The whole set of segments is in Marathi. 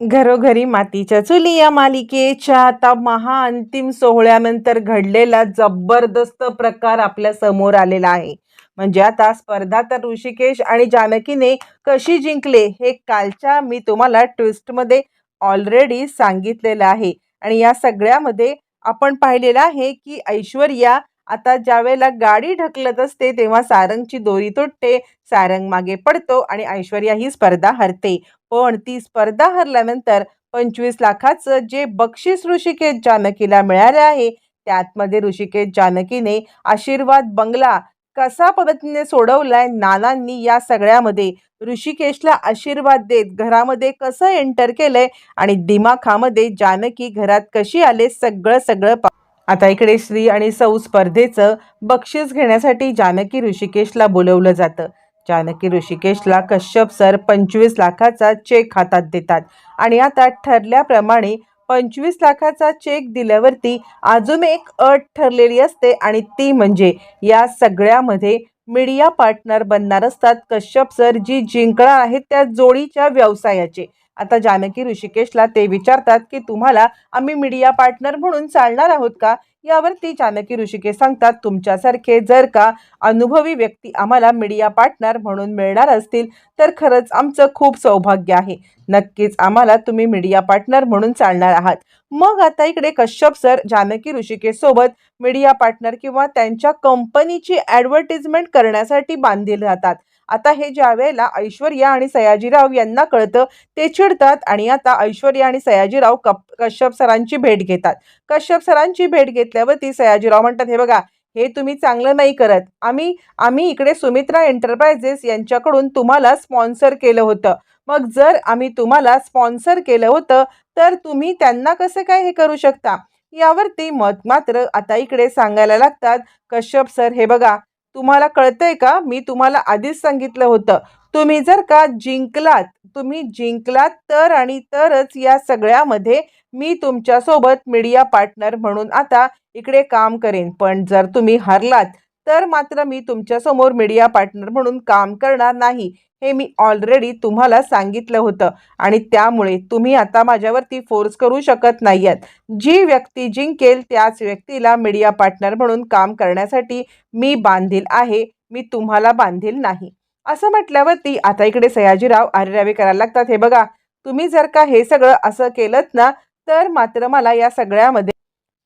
घरोघरी मातीच्या चुली या मालिकेच्या आता महाअंतिम सोहळ्यानंतर घडलेला जबरदस्त प्रकार आपल्यासमोर आलेला आहे. म्हणजे आता स्पर्धा तर ऋषिकेश आणि जानकीने कशी जिंकले हे कालच्या मी तुम्हाला ट्विस्टमध्ये ऑलरेडी सांगितलेलं आहे. आणि या सगळ्यामध्ये आपण पाहिलेलं आहे की ऐश्वर्या आता ज्यावेळेला गाडी ढकलत असते तेव्हा सारंगची दोरी तुटते सारंग मागे पडतो आणि ऐश्वर्या ही स्पर्धा हरते. पण ती स्पर्धा हरल्यानंतर पंचवीस लाखाचं जे बक्षीस ऋषिकेश जानकीला मिळाले आहे त्यातमध्ये ऋषिकेश जानकीने आशीर्वाद बंगला कसा पद्धतीने सोडवलाय नानांनी या सगळ्यामध्ये ऋषिकेशला आशीर्वाद देत घरामध्ये कसं एंटर केलंय आणि दिमाखामध्ये जानकी घरात कशी आले सगळं सगळं पा- आता इकडे श्री आणि सौ स्पर्धेचं बक्षीस घेण्यासाठी जानकी ऋषिकेशला बोलवलं जातं. जानकी ऋषिकेशला कश्यप सर पंचवीस लाखाचा चेक हातात देतात. आणि आता ठरल्याप्रमाणे पंचवीस लाखाचा चेक दिल्यावरती अजून एक अट ठरलेली असते आणि ती म्हणजे या सगळ्यामध्ये मीडिया पार्टनर बनणार असतात कश्यप सर जी जिंकणार आहेत त्या जोडीच्या व्यवसायाचे. आता जानकी ऋषिकेशला ते विचारतात की तुम्हाला आम्ही मीडिया पार्टनर म्हणून चालणार आहोत का? यावरती जानकी ऋषिकेश सांगतात तुमच्यासारखे जर का अनुभवी व्यक्ती आम्हाला मीडिया पार्टनर म्हणून मिळणार असतील तर खरंच आमचं खूप सौभाग्य आहे. नक्कीच आम्हाला तुम्ही मीडिया पार्टनर म्हणून चालणार आहात. मग आता इकडे कश्यप सर जानकी ऋषिकेश सोबत मीडिया पार्टनर किंवा त्यांच्या कंपनीची ॲडव्हर्टिजमेंट करण्यासाठी बांधील जातात आता हे ज्या वेळेला ऐश्वर्या आणि सयाजीराव यांना कळतं ते चिडतात आणि आता ऐश्वर्या आणि सयाजीराव कप कश्यप सरांची भेट घेतात. कश्यप सरांची भेट घेतल्यावरती सयाजीराव म्हणतात हे बघा हे तुम्ही चांगलं नाही करत. आम्ही आम्ही इकडे सुमित्रा एंटरप्राइजेस यांच्याकडून तुम्हाला स्पॉन्सर केलं होतं. मग जर आम्ही तुम्हाला स्पॉन्सर केलं होतं तर तुम्ही त्यांना कसं काय हे करू शकता? यावरती मत मात्र आता इकडे सांगायला लागतात कश्यप सर हे बघा तुम्हाला कळतंय का? मी तुम्हाला आधीच सांगितलं होतं. तुम्ही जर का जिंकलात तुम्ही जिंकलात तर आणि तरच या सगळ्यामध्ये मी तुमच्यासोबत मीडिया पार्टनर म्हणून आता इकडे काम करेन. पण जर तुम्ही हरलात तर मात्र मी तुमच्यासमोर मीडिया पार्टनर म्हणून काम करणार नाही हे मी ऑलरेडी तुम्हाला सांगितलं होतं. आणि त्यामुळे तुम्ही आता माझ्यावरती फोर्स करू शकत नाही आहेत जी व्यक्ती जिंकेल त्याच व्यक्तीला मीडिया पार्टनर म्हणून काम करण्यासाठी मी बांधील आहे मी तुम्हाला बांधील नाही. असं म्हटल्यावरती आता इकडे सयाजीराव आरेरावे करायला लागतात. हे बघा तुम्ही जर का हे सगळं असं केलं ना तर मात्र मला या सगळ्यामध्ये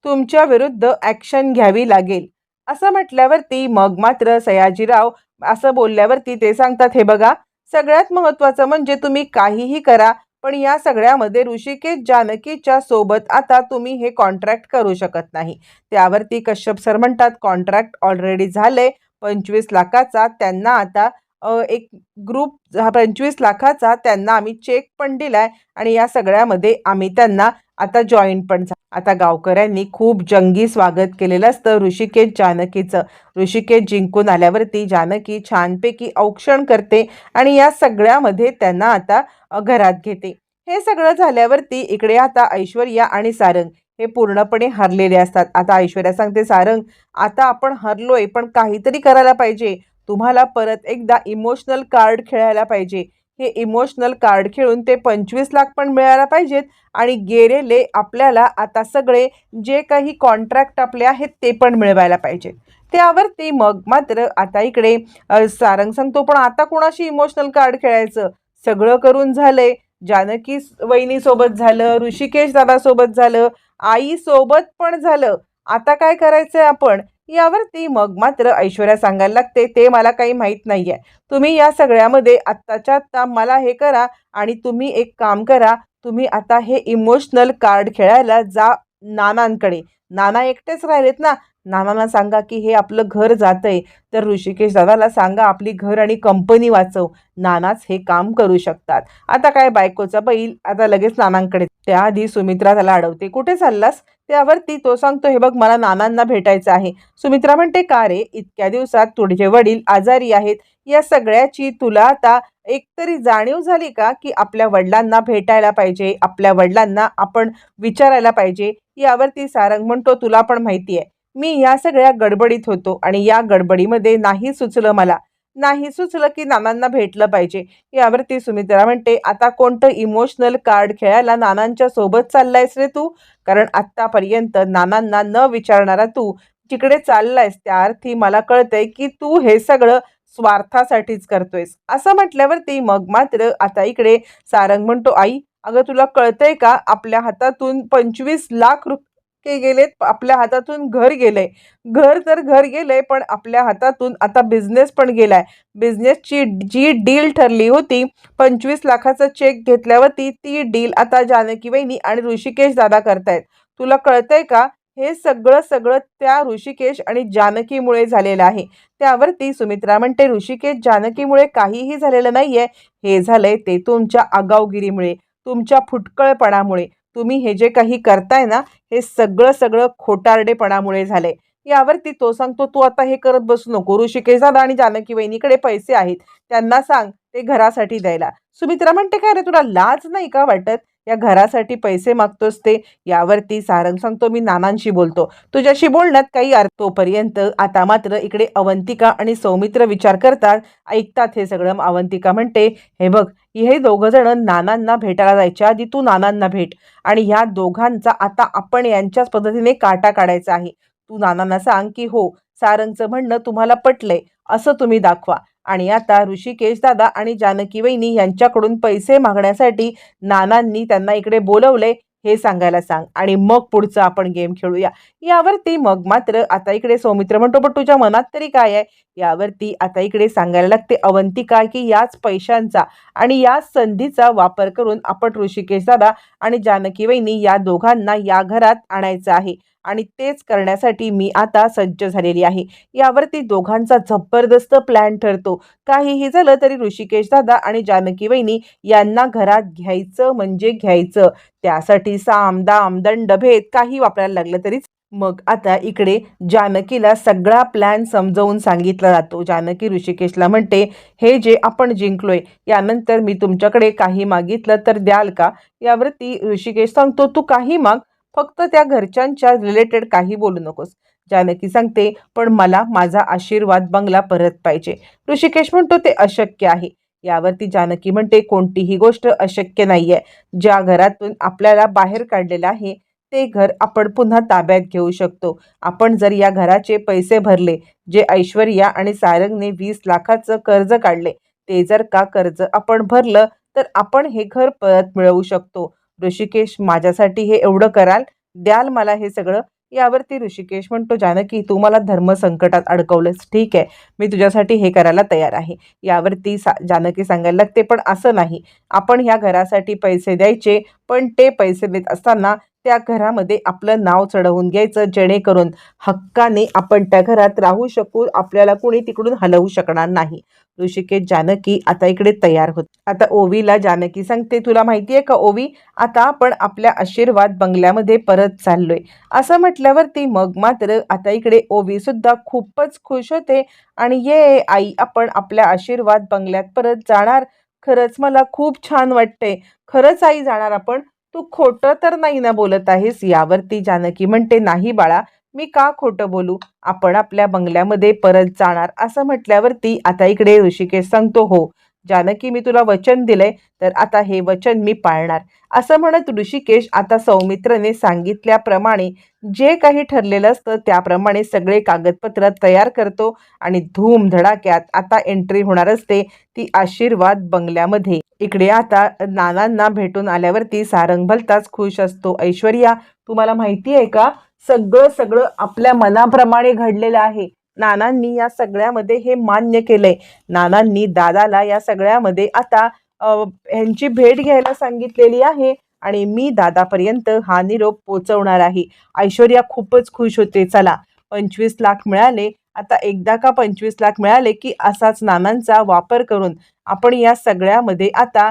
तुमच्या विरुद्ध ॲक्शन घ्यावी लागेल. असं म्हटल्यावरती मग मात्र सयाजीराव असं बोलल्यावरती ते सांगतात हे बघा सगळ्यात महत्त्वाचं म्हणजे तुम्ही काहीही करा पण या सगळ्यामध्ये ऋषिकेश जानकीच्या सोबत आता तुम्ही हे कॉन्ट्रॅक्ट करू शकत नाही. त्यावरती कश्यप सर म्हणतात कॉन्ट्रॅक्ट ऑलरेडी झाले पंचवीस लाखाचा त्यांना आता एक ग्रुप पंचवीस लाखाचा त्यांना आम्ही चेक पण दिलाय आणि या सगळ्यामध्ये आम्ही त्यांना आता जॉईन पण झा आता गावकऱ्यांनी खूप जंगी स्वागत केलेलं असतं ऋषिकेश जानकीचं. ऋषिकेश जिंकून आल्यावरती जानकी छानपैकी औक्षण करते आणि या सगळ्यामध्ये त्यांना आता घरात घेते. हे सगळं झाल्यावरती इकडे आता ऐश्वर्या आणि सारंग हे पूर्णपणे हरलेले असतात. आता ऐश्वर्या सांगते सारंग आता आपण हरलोय पण काहीतरी करायला पाहिजे. तुम्हाला परत एकदा इमोशनल कार्ड खेळायला पाहिजे. हे इमोशनल कार्ड खेळून ते पंचवीस लाख पण मिळायला पाहिजेत. आणि गेलेले आपल्याला आता सगळे जे काही कॉन्ट्रॅक्ट आपले आहेत ते पण मिळवायला पाहिजेत. त्यावरती मग मात्र आता इकडे सारंग सांगतो पण आता कोणाशी इमोशनल कार्ड खेळायचं? सगळं करून झालंय. जानकी वहिनीसोबत झालं ऋषिकेश दादासोबत झालं आईसोबत पण झालं. आता काय करायचंय आपण? यावरती मग मात्र ऐश्वर्या सांगायला लागते ते मला काही माहीत नाही आहे तुम्ही या सगळ्यामध्ये आत्ताच्या आत्ता मला हे करा आणि तुम्ही एक काम करा तुम्ही आता हे इमोशनल कार्ड खेळायला जा नानांकडे. नाना एकटेच राहिलेत ना. नानांना सांगा की हे आपलं घर जातंय. तर ऋषिकेश दादाला सांगा आपली घर आणि कंपनी वाचव. नानाच हे काम करू शकतात. आता काय बायकोचा बैल आता लगेच नानांकडे. त्याआधी सुमित्रा त्याला अडवते. कुठे चाललास? त्यावरती तो सांगतो हे बघ मला नानांना भेटायचं आहे. सुमित्रा म्हणते का रे? इतक्या दिवसात तुझे वडील आजारी आहेत. या सगळ्याची तुला आता एकतरी जाणीव झाली का की आपल्या वडिलांना भेटायला पाहिजे? आपल्या वडिलांना आपण विचारायला पाहिजे? यावरती सारंग म्हणतो तुला पण माहिती आहे. मी या सगळ्या गडबडीत होतो आणि या गडबडीमध्ये नाही सुचलं मला. नाही सुचलं की नानांना भेटलं पाहिजे. यावरती सुमित्रा म्हणते आता कोणतं इमोशनल कार्ड खेळायला नानांच्या सोबत चाललायस रे तू? कारण आत्तापर्यंत नानांना न विचारणारा तू जिकडे चाललायस त्या अर्थी मला कळतंय की तू हे सगळं स्वार्थासाठीच करतोयस. असं म्हटल्यावरती मग मात्र आता इकडे सारंग म्हणतो आई अगं तुला कळतंय का? आपल्या हातातून पंचवीस लाख रुपये गेलेत आपल्या हातातून घर गेलंय. घर तर घर गेलंय पण आपल्या हातातून आता बिझनेस पण गेलाय. बिझनेसची जी डील ठरली होती पंचवीस लाखाचा चेक घेतल्यावरती ती डील आता जानकी वहिनी आणि ऋषिकेश दादा करतायत. तुला कळतंय का? हे सगळं सगळं त्या ऋषिकेश आणि जानकीमुळे झालेलं आहे. त्यावरती सुमित्रा म्हणते ऋषिकेश जानकीमुळे काहीही झालेलं नाहीये. हे झालंय ते तुमच्या आगाऊगिरीमुळे तुमच्या फुटकळपणामुळे. तुम्ही हे जे काही करताय ना हे सगळं सगळं खोटारडेपणामुळे झाले यावरती तो सांगतो तू आता हे करत बसू नको. ऋषिकेश दादा आणि जानकी वहिनीकडे पैसे आहेत. त्यांना सांग ते घरासाठी द्यायला. सुमित्रा म्हणते काय रे तुला लाज नाही का वाटत? या घरासाठी पैसे मागतोस ते यावरती सारंग सांगतो मी नानांशी बोलतो. तुझ्याशी बोलण्यात काही अर्थ तोपर्यंत आता मात्र इकडे अवंतिका आणि सौमित्र विचार करतात. ऐकतात हे सगळं. अवंतिका म्हणते हे बघ हे दोघं जण नानांना भेटायला जायच्या आधी तू नानांना भेट. आणि ह्या दोघांचा आता आपण यांच्याच पद्धतीने काटा काढायचा आहे. तू नानांना सांग की हो सारंगचं म्हणणं तुम्हाला पटलंय. असं तुम्ही दाखवा. आणि आता ऋषिकेश दादा आणि जानकी वहिनी यांच्याकडून पैसे मागण्यासाठी नानांनी त्यांना इकडे बोलवले हे सांगायला सांग. आणि मग पुढचं आपण गेम खेळूया. यावरती मग मात्र आता इकडे सौमित्र म्हणतो पण तुझ्या मनात तरी काय आहे? यावरती आता इकडे सांगायला लागते अवंतिका की याच पैशांचा आणि या संधीचा वापर करून आपण ऋषिकेश दादा आणि जानकी वहिनी या दोघांना या घरात आणायचं आहे. आणि तेच करण्यासाठी मी आता सज्ज झालेली आहे. यावरती दोघांचा जबरदस्त प्लॅन ठरतो. काहीही झालं तरी ऋषिकेश दादा आणि जानकी वहिनी यांना घरात घ्यायचं म्हणजे घ्यायचं. त्यासाठी साम दाम दंडभेद काही वापरायला लागलं तरीच मग आता इकडे जानकीला सगळा प्लॅन समजावून सांगितला जातो. जानकी ऋषिकेशला म्हणते हे जे आपण जिंकलोय यानंतर मी तुमच्याकडे काही मागितलं तर द्याल का? यावरती ऋषिकेश सांगतो तू काही माग फक्त त्या घरच्यांच्या रिलेटेड काही बोलू नकोस. जानकी सांगते पण मला माझा आशीर्वाद बंगला परत पाहिजे. ऋषिकेश म्हणतो ते अशक्य आहे. यावरती जानकी म्हणते कोणतीही गोष्ट अशक्य नाही आहे ज्या घरातून आपल्याला बाहेर काढलेलं आहे ते घर आपण पुन्हा ताब्यात घेऊ शकतो. आपण जर या घराचे पैसे भरले जे ऐश्वर्या आणि सारंगने वीस लाखाचं कर्ज काढले ते जर का कर्ज आपण भरलं तर आपण हे घर परत मिळवू शकतो. ऋषिकेश माझ्यासाठी हे एवढं कराल द्याल मला हे सगळं. यावरती ऋषिकेश म्हणतो जानकी तू मला धर्म संकटात अडकवलंस. ठीक आहे मी तुझ्यासाठी हे करायला तयार आहे. यावरती सा जानकी सांगायला लागते पण असं नाही. आपण ह्या घरासाठी पैसे द्यायचे पण ते पैसे देत असताना त्या घरामध्ये आपलं नाव चढवून घ्यायचं जेणेकरून हक्काने आपण त्या घरात राहू शकू आपल्याला कोणी तिकडून हलवू शकणार नाही. ऋषिकेश जानकी आता इकडे तयार होत. आता ओवीला जानकी सांगते तुला माहिती आहे का ओवी आता आपण आपल्या आशीर्वाद बंगल्यामध्ये परत चाललोय. असं म्हटल्यावरती मग मात्र आता इकडे ओवी सुद्धा खूपच खुश होते आणि ये आई आपण आपल्या आशीर्वाद बंगल्यात परत जाणार. खरंच मला खूप छान वाटते खरंच आई जाणार आपण तू खोटं तर नाही ना बोलत आहेस? यावरती जानकी म्हणते नाही बाळा मी का खोटं बोलू? आपण आपल्या बंगल्यामध्ये परत जाणार. असं म्हटल्यावरती आता इकडे ऋषिकेश सांगतो हो जानकी मी तुला वचन दिलंय तर आता हे वचन मी पाळणार. असं म्हणत ऋषिकेश आता सौमित्रने सांगितल्याप्रमाणे जे काही ठरलेलं असतं त्याप्रमाणे सगळे कागदपत्र तयार करतो आणि धूम धडाक्यात आता एंट्री होणार असते ती आशीर्वाद बंगल्यामध्ये. इकडे आता नानांना भेटून आल्यावरती सारंग भलताच खुश असतो. ऐश्वर्या तुम्हाला माहिती आहे का? सगळं सगळं आपल्या मनाप्रमाणे घडलेलं आहे. नानांनी या सगळ्यामध्ये हे मान्य केलंय. नानांनी दादाला या सगळ्यामध्ये आता यांची भेट घ्यायला सांगितलेली आहे आणि मी दादापर्यंत हा निरोप पोचवणार आहे. ऐश्वर्या खूपच खुश होते. चला पंचवीस लाख मिळाले आता एकदा का पंचवीस लाख मिळाले की असाच नानांचा वापर करून आपण या सगळ्यामध्ये आता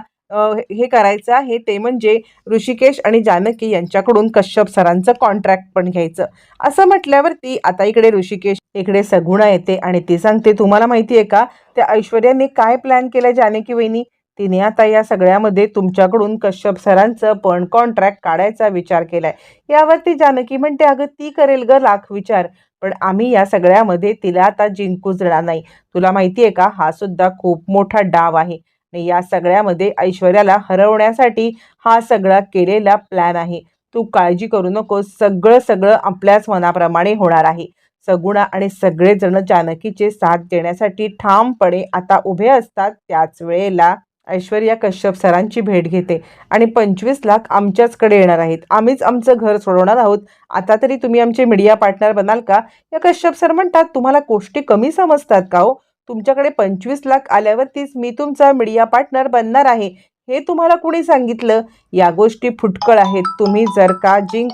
हे करायचं आहे ते म्हणजे ऋषिकेश आणि जानकी यांच्याकडून कश्यप सरांचं कॉन्ट्रॅक्ट पण घ्यायचं. असं म्हटल्यावरती आता इकडे ऋषिकेश इकडे सगुणा येते आणि ती सांगते तुम्हाला माहिती आहे का? त्या ऐश्वर्याने काय प्लॅन केलं जानकी वहिनी? तिने आता या सगळ्यामध्ये तुमच्याकडून कश्यप सरांचं पण कॉन्ट्रॅक्ट काढायचा विचार केलाय. यावरती जानकी म्हणते अगं ती करेल ग लाख विचार. पण आम्ही या सगळ्यामध्ये तिला आता जिंकू देणार नाही. तुला माहिती आहे का? हा सुद्धा खूप मोठा डाव आहे. आणि या सगळ्यामध्ये ऐश्वर्याला हरवण्यासाठी हा सगळा केलेला प्लॅन आहे. तू काळजी करू नको सगळं सगळं आपल्याच मनाप्रमाणे होणार आहे. सगुणा आणि सगळेजण जानकीचे साथ देण्यासाठी ठामपणे आता उभे असतात. त्याच वेळेला ऐश्वर्या कश्यप सरांची भेट घेते. आणि पंचवीस लाख आमच्याचकडे येणार आहेत. आम्हीच आमचं घर सोडवणार आहोत. आता तरी तुम्ही आमचे मीडिया पार्टनर बनाल का? या कश्यप सर म्हणतात तुम्हाला गोष्टी कमी समजतात का हो? तुमच्याकडे पंचवीस लाख आल्यावरतीच मी तुमचा मीडिया पार्टनर बनणार आहे. हे तुम्हाला कुणी सांगितलं? या गोष्टी फुटकळ आहेत. तुम्ही जर का जिंक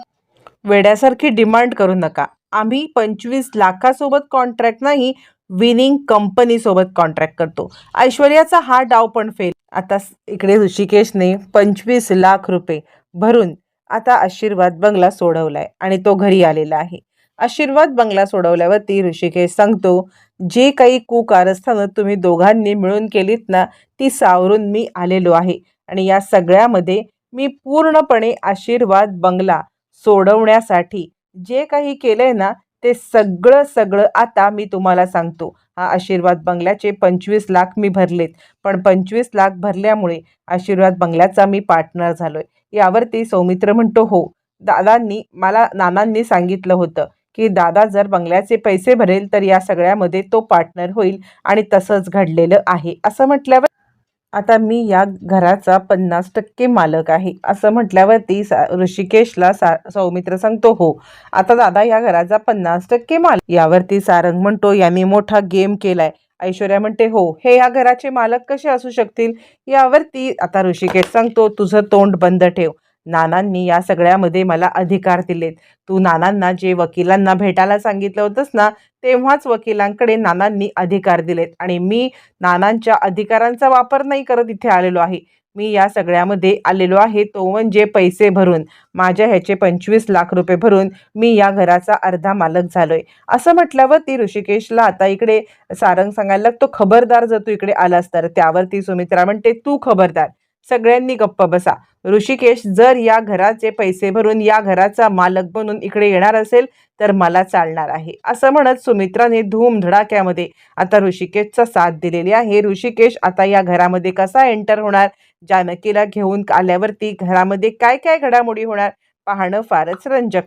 वेड्यासारखी डिमांड करू नका. आम्ही पंचवीस लाखासोबत कॉन्ट्रॅक्ट नाही विनिंग कंपनीसोबत कॉन्ट्रॅक्ट करतो. ऐश्वर्याचा हा डाव पण फेल आता इकडे ऋषिकेशने पंचवीस लाख रुपये भरून आता आशीर्वाद बंगला सोडवलाय आणि तो घरी आलेला आहे. आशीर्वाद बंगला सोडवल्यावरती ऋषिकेश सांगतो जे काही कुकारस्थानं तुम्ही दोघांनी मिळून केलीत ना ती सावरून मी आलेलो आहे. आणि या सगळ्यामध्ये मी पूर्णपणे आशीर्वाद बंगला सोडवण्यासाठी जे काही केलंय ना ते सगळं सगळं आता मी तुम्हाला सांगतो. हा आशीर्वाद बंगल्याचे पंचवीस लाख मी भरलेत. पण पंचवीस लाख भरल्यामुळे आशीर्वाद बंगल्याचा मी पार्टनर झालोय. यावरती सौमित्र म्हणतो हो दादांनी मला नानांनी सांगितलं होतं की दादा जर बंगल्याचे पैसे भरेल तर या सगळ्यामध्ये तो पार्टनर होईल आणि तसंच घडलेलं आहे. असं म्हटल्यावर आता मी या घराचा पन्नास टक्के मालक आहे. असं म्हटल्यावरती सा ऋषिकेशला सा सौमित्र सांगतो हो आता दादा या घराचा पन्नास टक्के मालक यावरती सारंग म्हणतो यांनी मोठा गेम केलाय. ऐश्वर्या म्हणते हो हे या घराचे मालक कसे असू शकतील? यावरती आता ऋषिकेश सांगतो तुझं तोंड बंद ठेव. नानांनी या सगळ्यामध्ये मला अधिकार दिलेत. तू नानांना जे वकिलांना भेटायला सांगितलं होतंस ना तेव्हाच वकिलांकडे नानांनी अधिकार दिलेत. आणि मी नानांच्या अधिकारांचा वापर नाही करत इथे आलेलो आहे. मी या सगळ्यामध्ये आलेलो आहे. तो म्हणजे पैसे भरून माझ्या ह्याचे पंचवीस लाख रुपये भरून मी या घराचा अर्धा मालक झालोय. असं म्हटल्यावर ती ऋषिकेशला आता इकडे सारंग सांगायला लागतो खबरदार जर तू इकडे आलास तर. त्यावरती सुमित्रा म्हणते तू खबरदार. सगळ्यांनी गप्प बसा. ऋषिकेश जर या घराचे पैसे भरून या घराचा मालक बनून इकडे येणार असेल तर मला चालणार आहे. असं म्हणत सुमित्राने धूम धडाक्यामध्ये आता ऋषिकेशचा साथ दिलेली आहे. ऋषिकेश आता या घरामध्ये कसा एंटर होणार? जानकीला घेऊन आल्यावरती घरामध्ये काय काय घडामोडी होणार? पाहणं फारच रंजक.